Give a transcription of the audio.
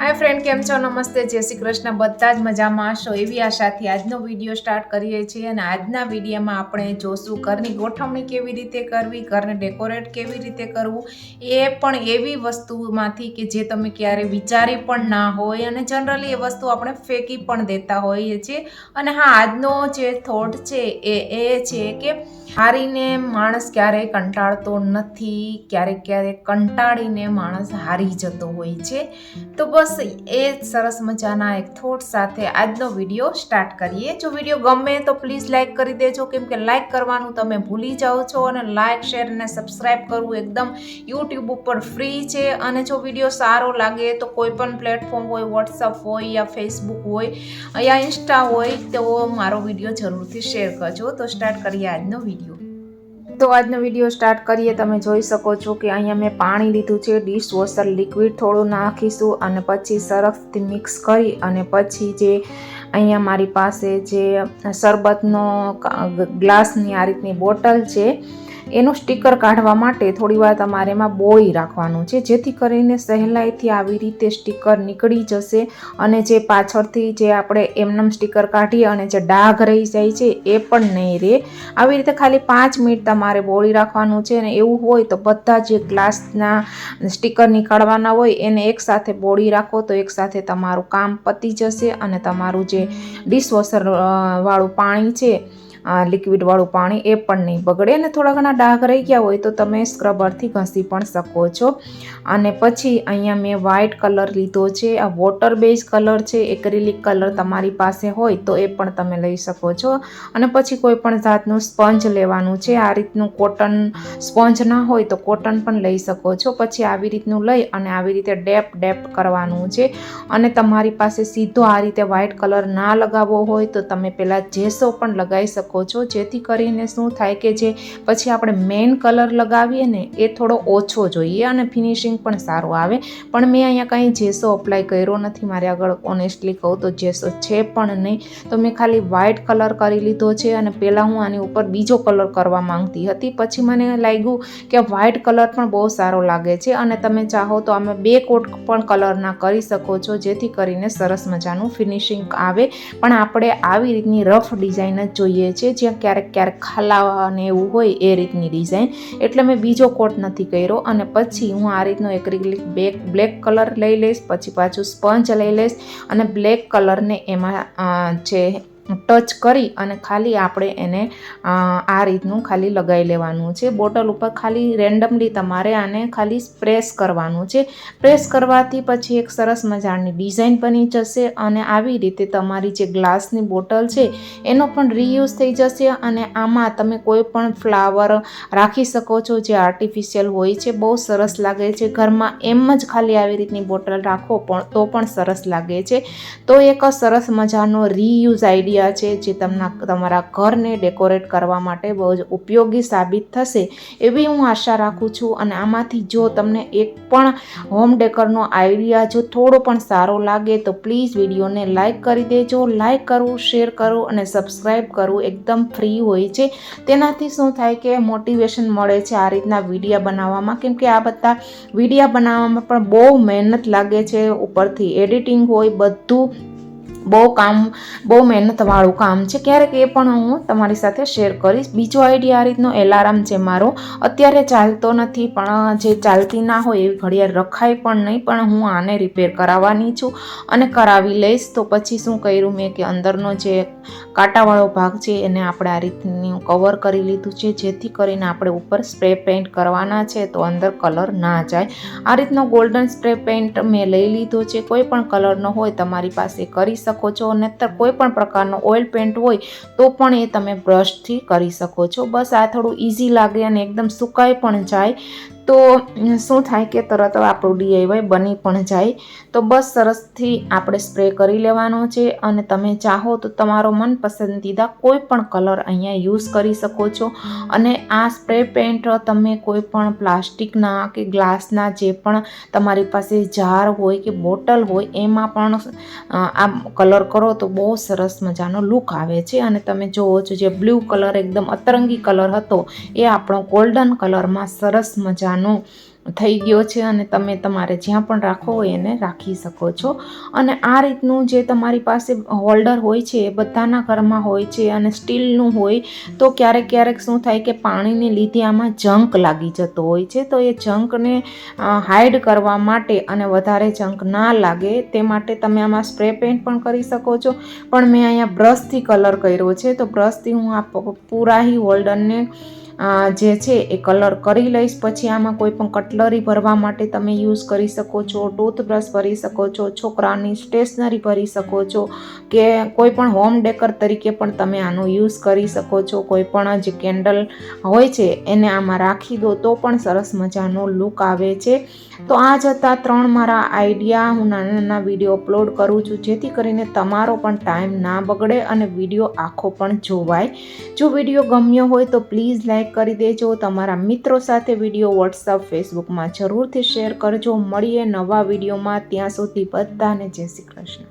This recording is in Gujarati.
હાય ફ્રેન્ડ કેમ છો? નમસ્તે. જય શ્રી કૃષ્ણ. બધા જ મજામાં હશો. એવી આશાથી આજનો વીડિયો સ્ટાર્ટ કરીએ છીએ અને આજના વિડીયોમાં આપણે જોશું ઘરની ગોઠવણી કેવી રીતે કરવી, ઘરને ડેકોરેટ કેવી રીતે કરવું, એ પણ એવી વસ્તુમાંથી કે જે તમે ક્યારે વિચારી પણ ના હોય અને જનરલી એ વસ્તુ આપણે ફેંકી પણ દેતા હોઈએ છીએ. અને હા, આજનો જે થોટ છે એ એ છે કે હારીને માણસ ક્યારેય કંટાળતો નથી. ક્યારેક ક્યારેક કંટાળીને માણસ હારી જતો હોય છે. તો બસ એ જ સરસ મજાના એક થોટ સાથે આજનો વીડિયો સ્ટાર્ટ કરીએ. જો વીડિયો ગમે તો પ્લીઝ લાઇક કરી દેજો. કેમ કે લાઇક કરવાનું તમે ભૂલી જાઓ છો અને લાઇક શેર અને સબસ્ક્રાઈબ કરવું એકદમ યુટ્યુબ ઉપર ફ્રી છે. અને જો વીડિયો સારો લાગે તો કોઈ પણ પ્લેટફોર્મ હોય વોટ્સઅપ હોય યા ફેસબુક હોય યા ઇન્સ્ટા હોય, તો મારો વીડિયો જરૂરથી શેર કરજો. તો સ્ટાર્ટ કરીએ આજનો વીડિયો તો આજનો વીડિયો સ્ટાર્ટ કરીએ. તમે જોઈ શકો છો કે અહીંયા મેં પાણી લીધું છે ડિશ વોશર લિક્વિડ થોડું નાખીશું અને પછી સરફથી મિક્સ કરી અને પછી જે અહીંયા મારી પાસે જે શરબતનો ગ્લાસની આ રીતની બોટલ છે એનું સ્ટીકર કાઢવા માટે થોડીવાર તમારે એમાં બોળી રાખવાનું છે. જેથી કરીને સહેલાઈથી આવી રીતે સ્ટીકર નીકળી જશે અને જે પાછળથી જે આપણે એમનેમ સ્ટીકર કાઢીએ અને જે ડાઘ રહી જાય છે એ પણ નહીં રહે. આવી રીતે ખાલી પાંચ મિનિટ તમારે બોળી રાખવાનું છે અને એવું હોય તો બધા જે ગ્લાસના સ્ટીકર નીકાળવાના હોય એને એકસાથે બોળી રાખો તો એકસાથે તમારું કામ પતી જશે અને તમારું જે ડિશવોશર વાળું પાણી છે લિક્વિડવાળું પાણી એ પણ નહીં બગડે અને થોડા ઘણા ડાઘ રહી ગયા હોય તો તમે સ્ક્રબરથી ઘસી પણ શકો છો. અને પછી અહીંયા મેં વ્હાઇટ કલર લીધો છે, આ વોટર બેઝ કલર છે એક્રિલિક કલર તમારી પાસે હોય તો એ પણ તમે લઈ શકો છો. અને પછી કોઈ પણ જાતનું સ્પંજ લેવાનું છે, આ રીતનું કોટન સ્પંજ ના હોય તો કોટન પણ લઈ શકો છો. પછી આવી રીતનું લઈ અને આવી રીતે ડેપ ડેપ કરવાનું છે. અને તમારી પાસે સીધો આ રીતે વ્હાઇટ કલર ના લગાવવો હોય તો તમે પહેલાં જેસો પણ લગાવી શકો શકો છો. જેથી કરીને શું થાય કે જે પછી આપણે મેઇન કલર લગાવીએ ને એ થોડો ઓછો જોઈએ અને ફિનિશિંગ પણ સારું આવે. પણ મેં અહીંયા કંઈ જેસો અપ્લાય કર્યો નથી. મારે આગળ ઓનેસ્ટલી કહું તો જેસો છે પણ નહીં. તો મેં ખાલી વ્હાઇટ કલર કરી લીધો છે અને પહેલાં હું આની ઉપર બીજો કલર કરવા માંગતી હતી. પછી મને લાગ્યું કે વ્હાઇટ કલર પણ બહુ સારો લાગે છે અને તમે ચાહો તો અમે બે કોટ પણ કલરના કરી શકો છો. જેથી કરીને સરસ મજાનું ફિનિશિંગ આવે. પણ આપણે આવી રીતની રફ ડિઝાઇન જ જોઈએ છે જ્યાં ક્યારેક ક્યારેક ખાલા અને એવું હોય એ રીતની ડિઝાઇન એટલે મેં બીજો કોટ નથી કર્યો અને પછી હું આ રીતનો એક્રિલિક બેક, બ્લેક કલર લઈ લઈશ, પછી પાછું સ્પંજ લઈ લઈશ અને બ્લેક કલરને એમાં જે ટચ કરી અને ખાલી આપણે એને આ રીતનું ખાલી લગાવી લેવાનું છે. બોટલ ઉપર ખાલી રેન્ડમલી તમારે આને ખાલી પ્રેસ કરવાનું છે. પ્રેસ કરવાથી પછી એક સરસ મજાની ડિઝાઇન બની જશે અને આવી રીતે તમારી જે ગ્લાસની બોટલ છે, એનો પણ રીયુઝ થઈ જશે અને આમાં તમે કોઈ પણ ફ્લાવર રાખી શકો છો જે આર્ટિફિશિયલ હોય છે, બહુ સરસ લાગે છે. ઘરમાં એમ જ ખાલી આવી રીતની બોટલ રાખો પણ તો પણ સરસ લાગે છે. તો એક સરસ મજાનો રીયુઝ આઈડિયા આઈડિયા છે જે તમને તમારા ઘરને ડેકોરેટ કરવા માટે બહુ જ ઉપયોગી સાબિત થશે એવી હું આશા રાખું છું. અને આમાંથી જો તમને એક પણ હોમ ડેકરનો આઈડિયા જો થોડો પણ સારો લાગે તો પ્લીઝ વિડીયોને લાઇક કરી દેજો. લાઇક કરવું, શેર કરવું અને સબસ્ક્રાઈબ કરવું એકદમ ફ્રી હોય છે. તેનાથી શું થાય કે મોટિવેશન મળે છે આ રીતના વિડીયા બનાવવામાં. કેમ કે આ બધા વિડીયા બનાવવામાં પણ બહુ મહેનત લાગે છે ઉપરથી. એડિટિંગ હોય, બધું બહુ કામ, બહુ મહેનતવાળું કામ છે. ક્યારેક એ પણ હું તમારી સાથે શેર કરીશ. બીજો આઈડિયા આ રીતનો એલાર્મ છે મારો. અત્યારે ચાલતો નથી, પણ જે ચાલતી ના હોય એવી ઘડિયાળ રખાય પણ નહીં, પણ હું આને રિપેર કરાવવાની છું અને કરાવી લઈશ. તો પછી શું કર્યું મેં કે અંદરનો જે કાંટાવાળો ભાગ છે એને આપણે આ રીતની કવર કરી લીધું છે. જેથી કરીને આપણે ઉપર સ્પ્રે પેઇન્ટ કરવાના છે તો અંદર કલર ના જાય. આ રીતનો ગોલ્ડન સ્પ્રે પેઇન્ટ મેં લઈ લીધો છે. કોઈ પણ કલરનો હોય તમારી પાસે કરી શકો છો નહીતર કોઈ પણ પ્રકારનો ઓઇલ પેન્ટ હોય તો પણ એ તમે બ્રશથી કરી શકો છો. બસ આ થોડું ઇઝી લાગે અને એકદમ સુકાઈ પણ જાય. તો શું થાય કે તરત આપણું ડીઆઈવાય બની પણ જાય. તો બસ સરસથી આપણે સ્પ્રે કરી લેવાનો છે અને તમે ચાહો તો તમારો મનપસંદીદા કોઈ પણ કલર અહીંયા યુઝ કરી શકો છો. અને આ સ્પ્રે પેન્ટ તમે કોઈ પણ પ્લાસ્ટિકના કે ગ્લાસના જે પણ તમારી પાસે જાર હોય કે બોટલ હોય એમાં પણ આ કલર કરો તો બહુ સરસ મજાનો લુક આવે છે. અને તમે જુઓ છો જે બ્લુ કલર એકદમ અતરંગી કલર હતો એ આપણો ગોલ્ડન કલરમાં સરસ મજાનો થઈ ગયો છે અને તમે તમારે જ્યાં પણ રાખવો હોય એને રાખી શકો છો. અને આ રીતનું જે તમારી પાસે હોલ્ડર હોય છે, એ બધાના ઘરમાં હોય છે અને સ્ટીલનું હોય, તો ક્યારેક ક્યારેક શું થાય કે પાણીને લીધે આમાં જંક લાગી જતો હોય છે. તો એ જંકને હાઈડ કરવા માટે અને વધારે જંક ના લાગે, તે માટે તમે આમાં સ્પ્રે પેન્ટ પણ કરી શકો છો. પણ મેં અહીંયા બ્રશથી કલર કર્યો છે, તો બ્રશથી હું આ પૂરાહી હોલ્ડરને જે છે એ કલર કરી લઈશ. પછી આમાં કોઈ પણ કટલરી ભરવા માટે તમે યુઝ કરી શકો છો, ટૂથબ્રશ ભરી શકો છો, છોકરાની સ્ટેશનરી ભરી શકો છો, કે કોઈ પણ હોમ ડેકર તરીકે પણ તમે આનો યુઝ કરી શકો છો. કોઈ પણ જે કેન્ડલ હોય છે એને આમાં રાખી દો તો પણ સરસ મજાનો લુક આવે છે. તો આ જ હતા ત્રણ મારા આઈડિયા. હું નાના નાના વીડિયો અપલોડ કરું છું જેથી કરીને તમારો પણ ટાઈમ ના બગડે અને વીડિયો આખો પણ જોવાય. જો વીડિયો ગમ્યો હોય તો પ્લીઝ લાઈક કરી દેજો. તમારા મિત્રો સાથે વીડિયો, વોટ્સઅપ ફેસબુકમાં જરૂરથી શેર કરજો. મળીએ નવા વિડીયોમાં. ત્યાં સુધી બધાને જય શ્રી કૃષ્ણ.